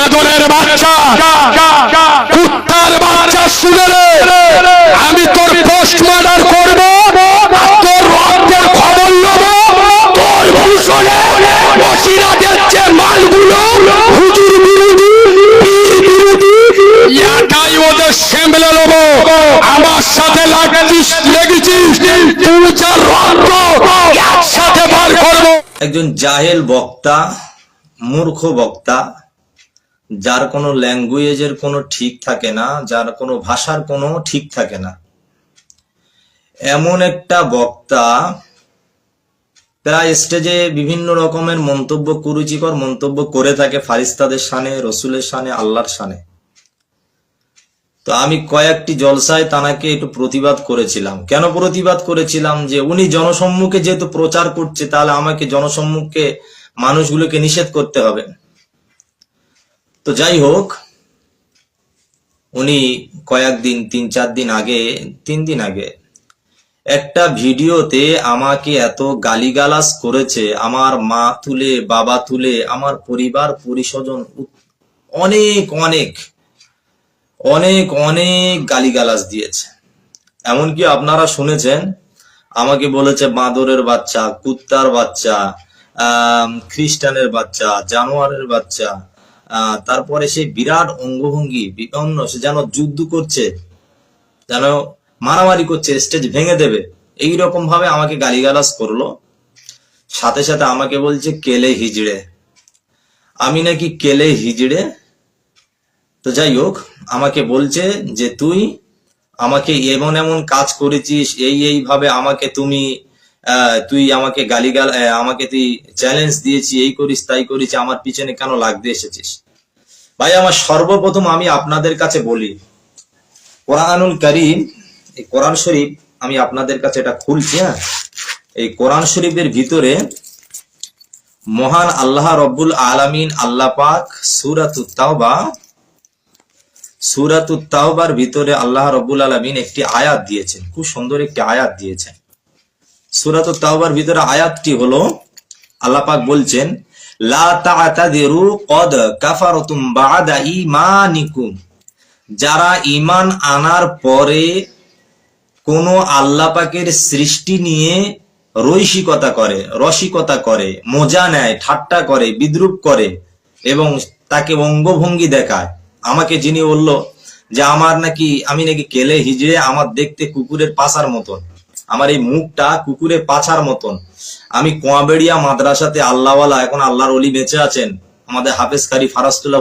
বাদরের বাচ্চা কুত্তার বাচ্চা শুনে রে আমি তোর পোস্ট মার্ডার করব তোর রক্তের খবর নেব। তোর ভূষণে বসিরাটের যে মালগুলো হুজুর বিরোধী এটাই ওদের সামলে নেব। আমার সাথে লাগছিস লেগেছিস তুই যা রক্ত একসাথে বার করব। একজন জাহেল বক্তা মূর্খ বক্তা যার কোনো ল্যাঙ্গুয়েজের কোনো ঠিক থাকে না, যার কোনো ভাষার কোনো ঠিক থাকে না। এমন একটা বক্তা প্রায় স্টেজে বিভিন্ন রকমের মন্তব্য, কুরুচিকর মন্তব্য করে থাকে ফারিস্তাদের সানে, রসুলের সানে, আল্লাহর সানে। তো আমি কয়েকটি জলসায় তানাকে একটু প্রতিবাদ করেছিলাম। কেন প্রতিবাদ করেছিলাম? যে উনি জনসম্মুখে যেহেতু প্রচার করছে, তাহলে আমাকে জনসম্মুখে মানুষগুলোকে নিষেধ করতে হবে। তো যাই হোক, উনি কয়েকদিন তিন, চার দিন আগে, তিন দিন আগে একটা ভিডিওতে আমাকে এত গালিগালাজ করেছে, আমার মা তুলে, বাবা তুলে, আমার পরিবার, পরিস্বজন অনেক অনেক অনেক অনেক গালিগালাজ দিয়েছে। এমনকি আপনারা শুনেছেন, আমাকে বলেছে বাঁদরের বাচ্চা, কুত্তার বাচ্চা খ্রিস্টানের বাচ্চা, জানোয়ারের বাচ্চা তারপরে সেই বিরাট অঙ্গভঙ্গি, বিপন্ন, সে যেন যুদ্ধ করছে, যেন মারামারি করছে স্টেজ ভেঙে দেবে এই রকম ভাবে আমাকে গালিগালাজ করল। সাথে সাথে আমাকে বলছে, কেলে হিজড়ে? আমি নাকি কেলে হিজড়ে? তো যাই হোক, আমাকে বলছে যে, তুই আমাকে এমন এমন কাজ করেছিস, এই এইভাবে আমাকে তুমি তুই আমাকে গালিগাল আমাকে তুই চ্যালেঞ্জ দিয়েছি, এই করিস, তাই করিস, আমার পিছনে কেন লাগতে এসেছিস? ভাই, আমার সর্বপ্রথম আমি আপনাদের কাছে বলি, কোরআনুল করিম, এই কোরআন শরীফ, আমি আপনাদের কাছে এটা খুলছি হ্যাঁ? এই কোরআন শরীফের ভিতরে মহান আল্লাহ রব্বুল আলামিন আল্লাহ পাক সুরাতুত তাওবা, সুরাতুত তাওবার ভিতরে আল্লাহ রব্বুল আলামিন একটি আয়াত দিয়েছেন, খুব সুন্দর একটি আয়াত দিয়েছেন। সুরাতুত তাওবার ভিতরে আয়াতটি হলো, আল্লাহ পাক বলছেন, লা যারা ইমান আনার পরে কোন আল্লাহ পাকের সৃষ্টি নিয়ে রৈশিকতা করে, রসিকতা করে, মজা নেয়, ঠাট্টা করে, বিদ্রুপ করে এবং তাকে অঙ্গভঙ্গি দেখায়। আমাকে যিনি বলল যে, আমার নাকি, আমি নাকি কেলে হিজড়ে আমার দেখতে কুকুরের পাছার মতন। আমার এই মুখটা কুকুরে পাছার মতন। আমি কোয়াবেড়িয়া মাদ্রাসাতে আল্লাহওয়ালা এখন আল্লাহর অলি বেঁচে আছেন। আমাদের হাফেজ কারি ফারাস্তুল্লাহ